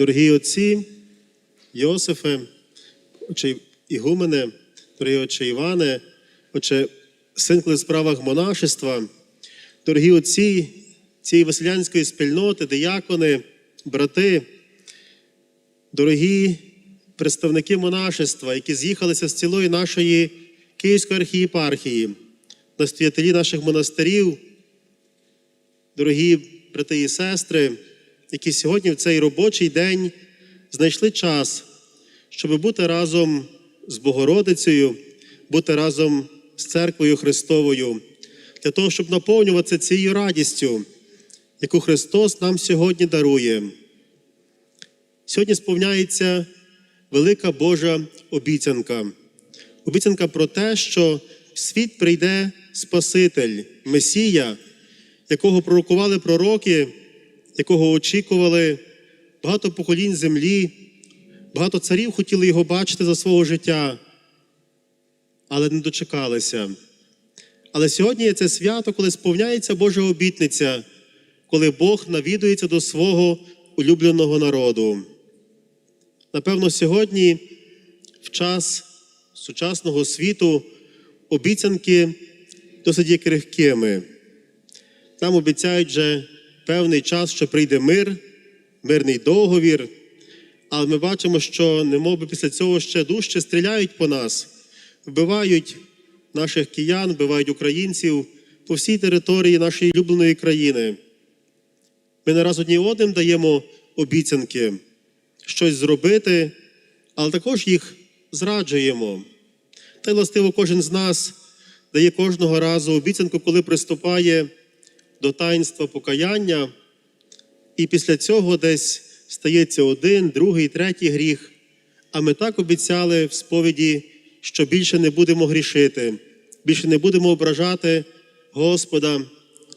Дорогі отці, Йосифе, отче Ігумене, дорогі отче Іване, отче синкли в справах монашества, дорогі отці цієї веселянської спільноти, диякони, брати, дорогі представники монашества, які з'їхалися з цілої нашої Київської архієпархії, настоятелі наших монастирів, дорогі брати і сестри, які сьогодні в цей робочий день знайшли час, щоб бути разом з Богородицею, бути разом з церквою Христовою, для того, щоб наповнюватися цією радістю, яку Христос нам сьогодні дарує. Сьогодні сповняється велика Божа обіцянка. Обіцянка про те, що в світ прийде Спаситель, Месія, якого пророкували пророки, якого очікували багато поколінь землі, багато царів хотіли його бачити за свого життя, але не дочекалися. Але сьогодні є це свято, коли сповняється Божа обітниця, коли Бог навідується до свого улюбленого народу. Напевно, сьогодні, в час сучасного світу, обіцянки досить є крихкими. Нам обіцяють вже певний час, що прийде мир, мирний договір, але ми бачимо, що немов після цього ще дужче стріляють по нас, вбивають наших киян, вбивають українців по всій території нашої улюбленої країни. Ми не раз одні одним даємо обіцянки щось зробити, але також їх зраджуємо. Та й властиво кожен з нас дає кожного разу обіцянку, коли приступає до таїнства покаяння, і після цього десь стається один, другий, третій гріх. А ми так обіцяли в сповіді, що більше не будемо грішити, більше не будемо ображати Господа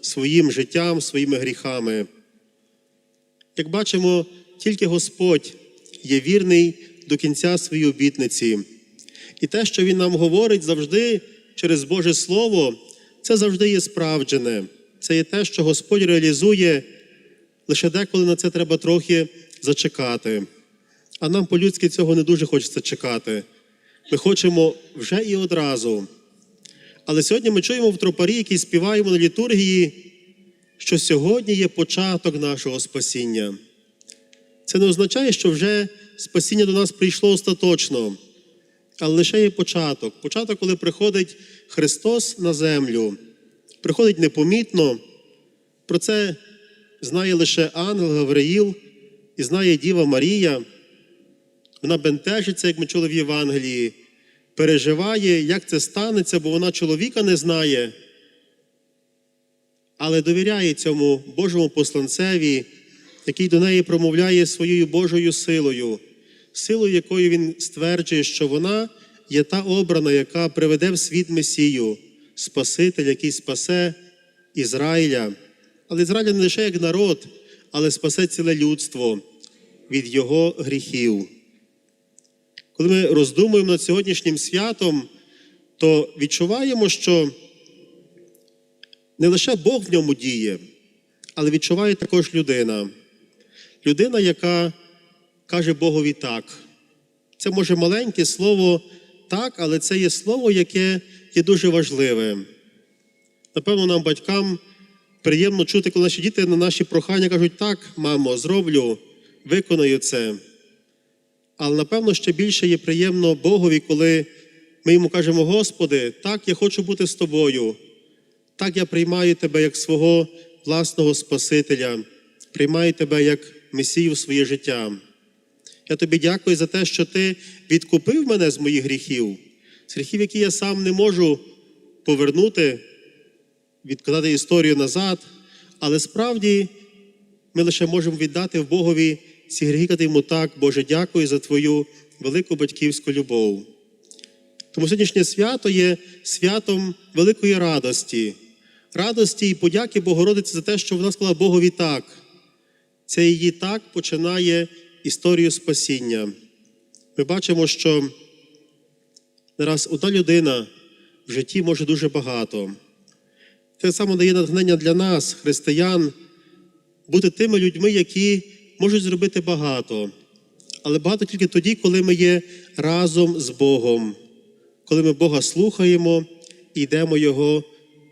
своїм життям, своїми гріхами. Як бачимо, тільки Господь є вірний до кінця своєї обітниці. І те, що Він нам говорить завжди через Боже Слово, це завжди є справджене. Це є те, що Господь реалізує, лише деколи на це треба трохи зачекати. А нам по-людськи цього не дуже хочеться чекати. Ми хочемо вже і одразу. Але сьогодні ми чуємо в тропарі, який співаємо на літургії, що сьогодні є початок нашого спасіння. Це не означає, що вже спасіння до нас прийшло остаточно, але лише є початок. Початок, коли приходить Христос на землю, приходить непомітно. Про це знає лише ангел Гавриїл і знає Діва Марія. Вона бентежиться, як ми чули в Євангелії, переживає, як це станеться, бо вона чоловіка не знає, але довіряє цьому Божому посланцеві, який до неї промовляє своєю Божою силою, силою, якою він стверджує, що вона є та обрана, яка приведе в світ Месію, Спаситель, який спасе Ізраїля. Але Ізраїля не лише як народ, але спасе ціле людство від його гріхів. Коли ми роздумуємо над сьогоднішнім святом, то відчуваємо, що не лише Бог в ньому діє, але відчуває також людина. Людина, яка каже Богові так. Це може маленьке слово так, але це є слово, яке є дуже важливе. Напевно, нам, батькам, приємно чути, коли наші діти на наші прохання кажуть, так, мамо, зроблю, виконаю це. Але напевно ще більше є приємно Богові, коли ми йому кажемо, Господи, так, я хочу бути з тобою. Так я приймаю тебе як свого власного Спасителя, приймаю тебе як Месію в своє життя. Я тобі дякую за те, що ти відкупив мене з моїх гріхів, з гріхів, які я сам не можу повернути, відкладати історію назад. Але справді ми лише можемо віддати в Богові ці гріхи, йому так, Боже, дякую за Твою велику батьківську любов. Тому сьогоднішнє свято є святом великої радості, радості і подяки Богородиці за те, що вона сказала Богові так. Це її так починає історію спасіння. Ми бачимо, що не раз одна людина в житті може дуже багато. Це саме дає натхнення для нас, християн, бути тими людьми, які можуть зробити багато, але багато тільки тоді, коли ми є разом з Богом, коли ми Бога слухаємо і йдемо Його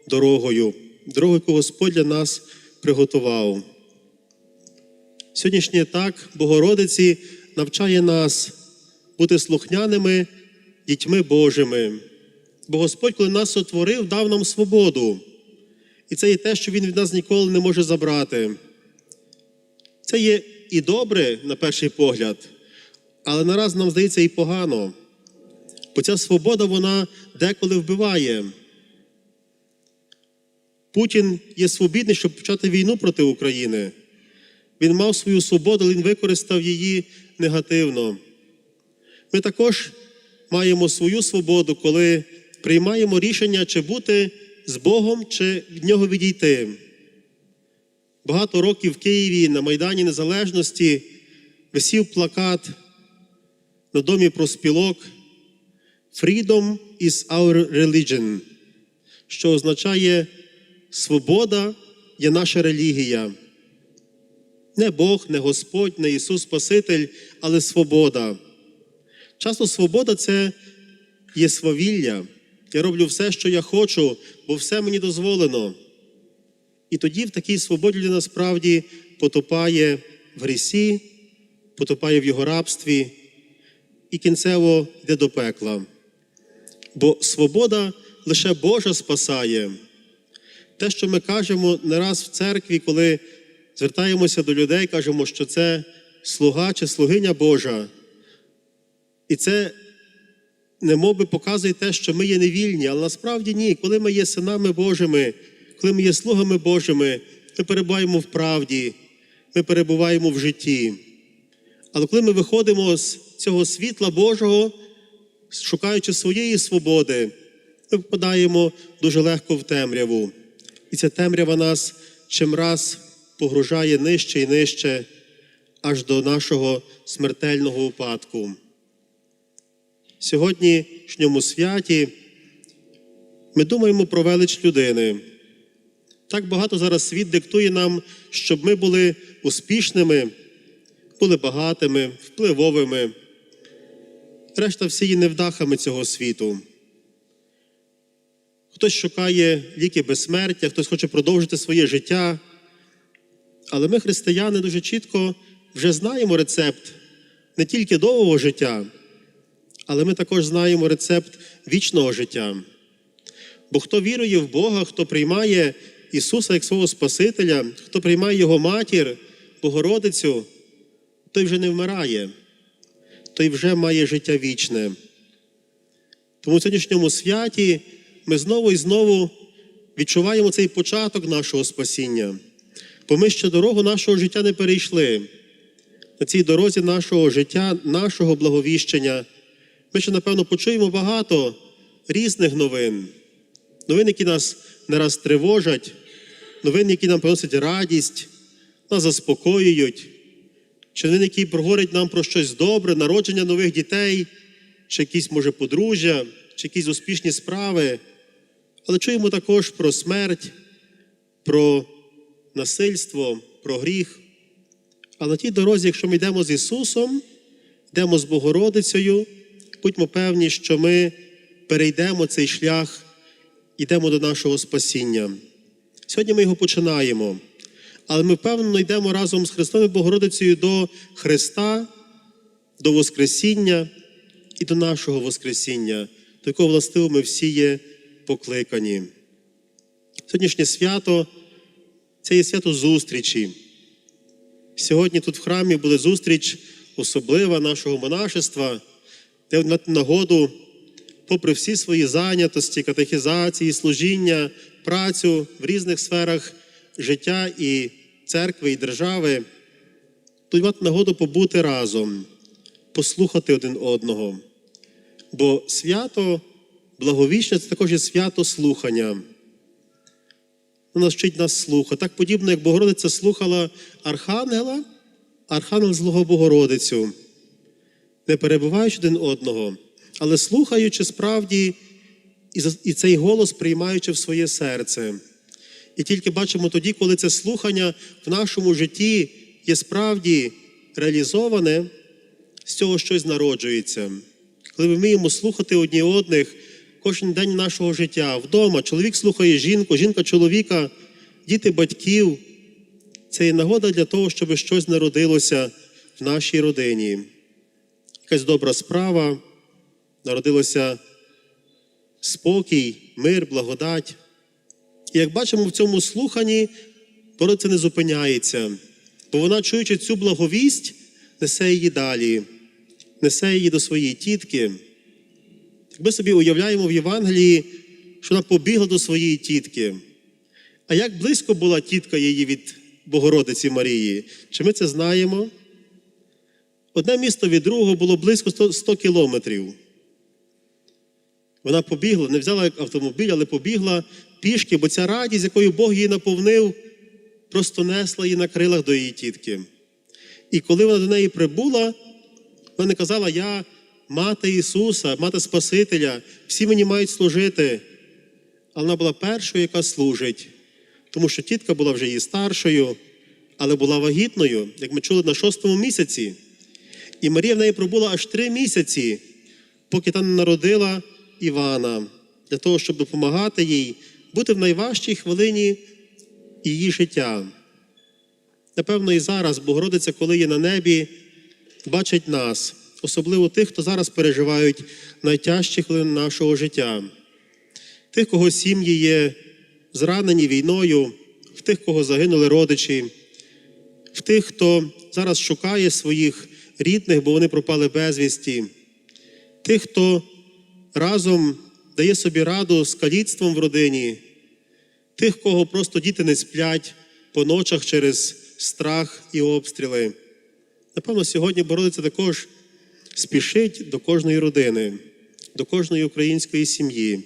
дорогою, дорогою, яку Господь для нас приготував. Сьогоднішній так Богородиці навчає нас бути слухняними дітьми Божими. Бо Господь, коли нас сотворив, дав нам свободу. І це є те, що Він від нас ніколи не може забрати. Це є і добре на перший погляд, але нараз нам здається і погано. Бо ця свобода вона деколи вбиває. Путін є свобідний, щоб почати війну проти України. Він мав свою свободу, але він використав її негативно. Ми також маємо свою свободу, коли приймаємо рішення, чи бути з Богом, чи від нього відійти. Багато років в Києві на Майдані Незалежності висів плакат на домі проспілок Freedom is our religion, що означає свобода є наша релігія. Не Бог, не Господь, не Ісус Спаситель, але свобода. Часто свобода це є свавілля. Я роблю все, що я хочу, бо все мені дозволено. І тоді в такій свободі людина насправді потопає в грісі, потопає в його рабстві і кінцево йде до пекла. Бо свобода лише Божа спасає. Те, що ми кажемо не раз в церкві, коли звертаємося до людей, кажемо, що це слуга чи слугиня Божа. І це немов би показує те, що ми є невільні, але насправді ні. Коли ми є синами Божими, коли ми є слугами Божими, ми перебуваємо в правді, ми перебуваємо в житті. Але коли ми виходимо з цього світла Божого, шукаючи своєї свободи, ми впадаємо дуже легко в темряву. І ця темрява нас чим раз погружає нижче і нижче, аж до нашого смертельного упадку. Сьогоднішньому святі ми думаємо про велич людини. Так багато зараз світ диктує нам, щоб ми були успішними, були багатими, впливовими. Решта всі є невдахами цього світу. Хтось шукає ліки безсмертя, хтось хоче продовжити своє життя. Але ми, християни, дуже чітко вже знаємо рецепт не тільки довгого життя, але ми також знаємо рецепт вічного життя. Бо хто вірує в Бога, хто приймає Ісуса як свого Спасителя, хто приймає Його матір, Богородицю, той вже не вмирає, той вже має життя вічне. Тому в сьогоднішньому святі ми знову і знову відчуваємо цей початок нашого спасіння, бо ми ще дорогу нашого життя не перейшли. На цій дорозі нашого життя, нашого благовіщення. Ми ще, напевно, почуємо багато різних новин, новин, які нас не раз тривожать, новин, які нам приносять радість, нас заспокоюють, чи новини, які проговорять нам про щось добре, народження нових дітей, чи якісь, може, подружжя, чи якісь успішні справи. Але чуємо також про смерть, про насильство, про гріх. Але на тій дорозі, якщо ми йдемо з Ісусом, йдемо з Богородицею, будьмо певні, що ми перейдемо цей шлях, йдемо до нашого спасіння. Сьогодні ми його починаємо, але ми впевнено йдемо разом з Христом і Богородицею до Христа, до Воскресіння і до нашого Воскресіння, до якого властиво ми всі є покликані. Сьогоднішнє свято це є свято зустрічі. Сьогодні тут в храмі буде зустріч особлива нашого монашества, нагоду, попри всі свої зайнятості, катехізації, служіння, працю в різних сферах життя і церкви, і держави, тут мати нагоду побути разом, послухати один одного. Бо свято благовіщення це також є свято слухання. Вона вчить нас слухати. Так подібно, як Богородиця слухала Архангела, Архангел слухав Богородицю, не перебуваючи один одного, але слухаючи справді і цей голос приймаючи в своє серце. І тільки бачимо тоді, коли це слухання в нашому житті є справді реалізоване, з цього щось народжується. Коли ми вміємо слухати одні одних кожен день нашого життя, вдома чоловік слухає жінку, жінка чоловіка, діти батьків. Це є нагода для того, щоб щось народилося в нашій родині. Якась добра справа, народилося спокій, мир, благодать. І як бачимо в цьому слуханні, Богородиця не зупиняється, бо вона, чуючи цю благовість, несе її далі, несе її до своєї тітки. Ми собі уявляємо в Євангелії, що вона побігла до своєї тітки. А як близько була тітка її від Богородиці Марії? Чи ми це знаємо? Одне місто від другого було близько 100, 100 кілометрів. Вона побігла, не взяла автомобіль, але побігла пішки, бо ця радість, якою Бог її наповнив, просто несла її на крилах до її тітки. І коли вона до неї прибула, вона не казала, я мати Ісуса, мати Спасителя, всі мені мають служити. Але вона була першою, яка служить, тому що тітка була вже її старшою, але була вагітною, як ми чули на шостому місяці. І Марія в неї пробула аж три місяці, поки та не народила Івана, для того, щоб допомагати їй бути в найважчій хвилині її життя. Напевно, і зараз Богородиця, коли є на небі, бачить нас, особливо тих, хто зараз переживають найтяжчі хвилини нашого життя, тих, кого сім'ї є зранені війною, в тих, кого загинули родичі, в тих, хто зараз шукає своїх рідних, бо вони пропали безвісті, тих, хто разом дає собі раду з каліцтвом в родині, тих, кого просто діти не сплять по ночах через страх і обстріли. Напевно, сьогодні Бородиця також спішить до кожної родини, до кожної української сім'ї,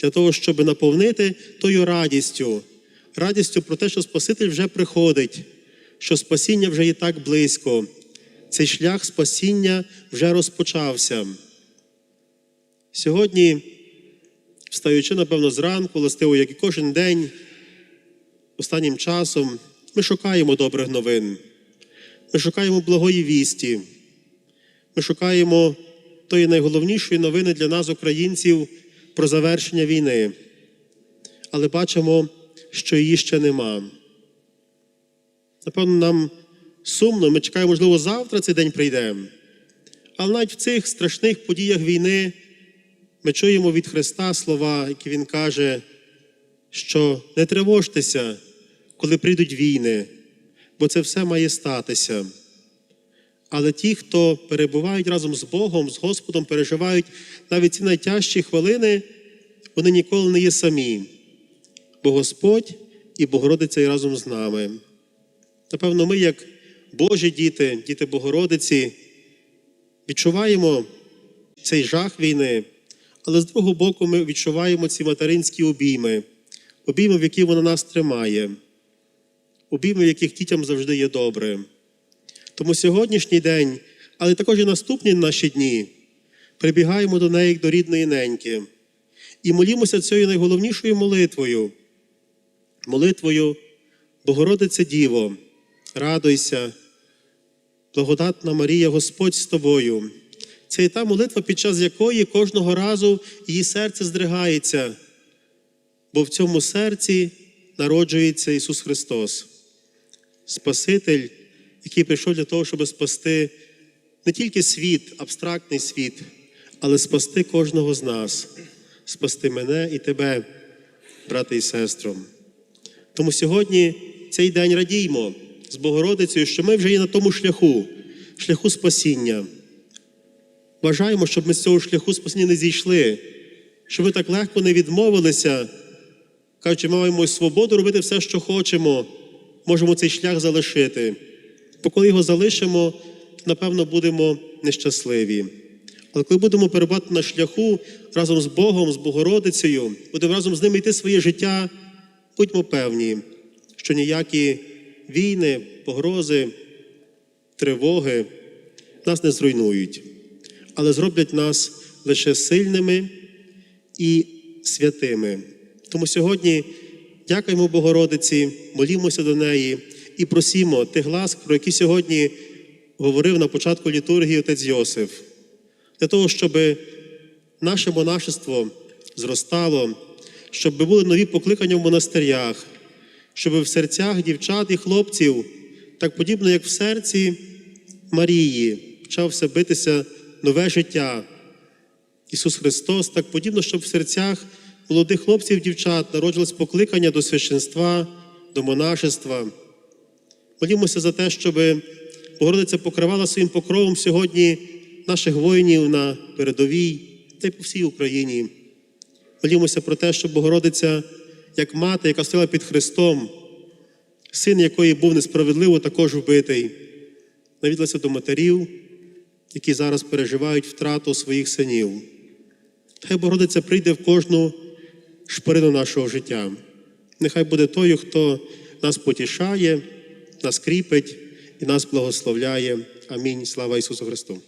для того, щоб наповнити тою радістю, радістю про те, що Спаситель вже приходить, що спасіння вже є так близько. Цей шлях спасіння вже розпочався. Сьогодні, встаючи, напевно, зранку, властиво, як і кожен день, останнім часом, ми шукаємо добрих новин. Ми шукаємо благої вісті. Ми шукаємо тої найголовнішої новини для нас, українців, про завершення війни. Але бачимо, що її ще нема. Напевно, нам сумно, ми чекаємо, можливо, завтра цей день прийде. Але навіть в цих страшних подіях війни ми чуємо від Христа слова, які Він каже, що не тривожтеся, коли прийдуть війни, бо це все має статися. Але ті, хто перебувають разом з Богом, з Господом, переживають навіть ці найтяжчі хвилини, вони ніколи не є самі, бо Господь і Богородиця є разом з нами. Напевно, ми, як Божі діти, діти Богородиці, відчуваємо цей жах війни, але з другого боку, ми відчуваємо ці материнські обійми, обійми, в які вона нас тримає, обійми, в яких дітям завжди є добре. Тому сьогоднішній день, але також і наступні наші дні, прибігаємо до неї як до рідної неньки і молімося цією найголовнішою молитвою, молитвою Богородице Діво, радуйся, благодатна Марія, Господь з тобою. Це і та молитва, під час якої кожного разу її серце здригається, бо в цьому серці народжується Ісус Христос, Спаситель, який прийшов для того, щоб спасти не тільки світ, абстрактний світ, але спасти кожного з нас, спасти мене і тебе, брате і сестру. Тому сьогодні цей день радіймо з Богородицею, що ми вже є на тому шляху, шляху спасіння. Бажаємо, щоб ми з цього шляху спасіння не зійшли, щоб ми так легко не відмовилися, кажучи, ми маємо свободу робити все, що хочемо, можемо цей шлях залишити. Бо коли його залишимо, напевно будемо нещасливі. Але коли будемо перебувати на шляху разом з Богом, з Богородицею, будемо разом з ними йти своє життя, будьмо певні, що ніякі війни, погрози, тривоги нас не зруйнують, але зроблять нас лише сильними і святими. Тому сьогодні дякуємо Богородиці, молімося до неї і просімо тих ласк, про які сьогодні говорив на початку літургії отець Йосиф, для того, щоб наше монашество зростало, щоб були нові покликання в монастирях, щоб в серцях дівчат і хлопців, так подібно, як в серці Марії, почався битися нове життя. Ісус Христос, так подібно, щоб в серцях молодих хлопців і дівчат народилось покликання до священства, до монашества. Молімося за те, щоб Богородиця покривала своїм покровом сьогодні наших воїнів на передовій та й по всій Україні. Молімося про те, щоб Богородиця, як мати, яка стояла під Христом, син якої був несправедливо також вбитий, навідалася до матерів, які зараз переживають втрату своїх синів. Хай Богородиця прийде в кожну шпарину нашого життя. Нехай буде той, хто нас потішає, нас кріпить і нас благословляє. Амінь. Слава Ісусу Христу!